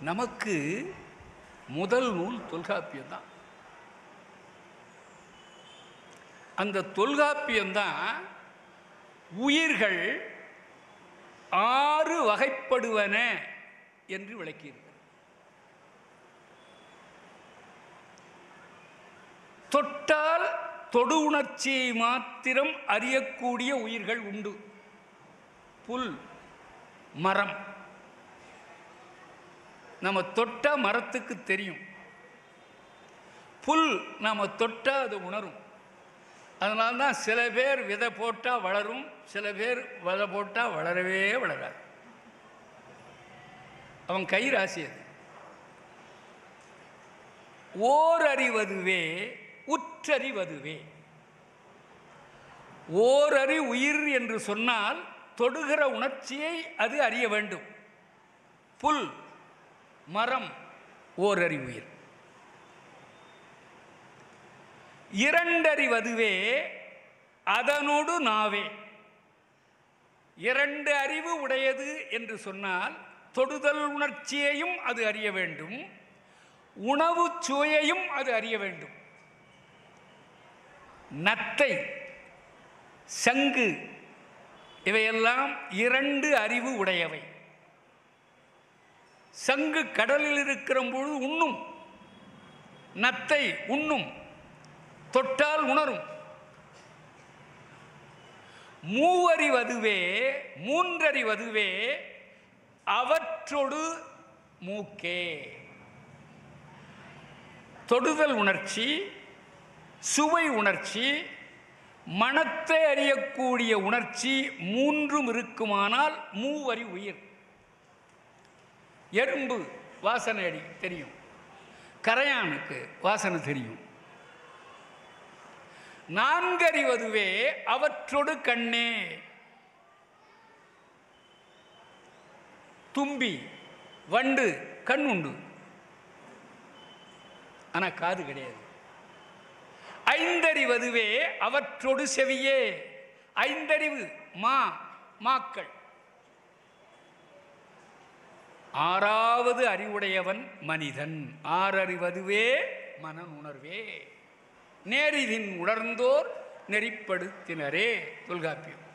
நமக்கு முதல் நூல் தொல்காப்பியம் தான் அந்த தொல்காப்பியம்தான் உயிர்கள் ஆறு வகைப்படுவன என்று விளக்கியிருக்கிறது. தொட்டால் தொடு உணர்ச்சியை மாத்திரம் அறியக்கூடிய உயிர்கள் உண்டு. புல் மரம். நம்ம தொட்ட மரத்துக்கு தெரியும். புல் நம்ம தொட்டால் அது உணரும். அதனால தான் சில பேர் விதை போட்டால் வளரும் சில பேர் விதை போட்டால் வளரவே வளராது. அவன் கை ராசி அது. ஓரறிவதுவே உற்றறிவதுவே. ஓரறி உயிர் என்று சொன்னால் தொடுகிற உணர்ச்சியை அது அறிய வேண்டும். புல் மரம் ஓரறிவுயிர். இரண்டறிவதுவே அதனோடு நாவே. இரண்டு அறிவு உடையது என்று சொன்னால் தொடுதல் உணர்ச்சியையும் அது அறிய வேண்டும் உணவு சுவையையும் அது அறிய வேண்டும். நத்தை சங்கு இவையெல்லாம் இரண்டு அறிவு உடையவை. சங்கு கடலில் இருக்கிற பொழுது உண்ணும். நத்தை உண்ணும். தொட்டால் உணரும். மூவறிவதுவே மூன்றறிவதுவே அவற்றொடு மூக்கே. தொடுதல் உணர்ச்சி சுவை உணர்ச்சி மனத்தை அறியக்கூடிய உணர்ச்சி மூன்றும் இருக்குமானால் மூவரி உயிர். எறும்பு வாசனை அடி தெரியும். கரையானுக்கு வாசனை தெரியும். நான்கறிவதுவே அவற்றொடு கண்ணே. தும்பி வண்டு கண் உண்டு. ஆனால் காது கிடையாது. ஐந்தறிவதுவே அவற்றொடு செவியே. ஐந்தறிவு மா மாக்கள். ஆறாவது அறிவுடையவன் மனிதன். ஆறறிவதுவே மனன் உணர்வே நேரிதின் உணர்ந்தோர் நெறிப்படுத்தினரே. தொல்காப்பியம்.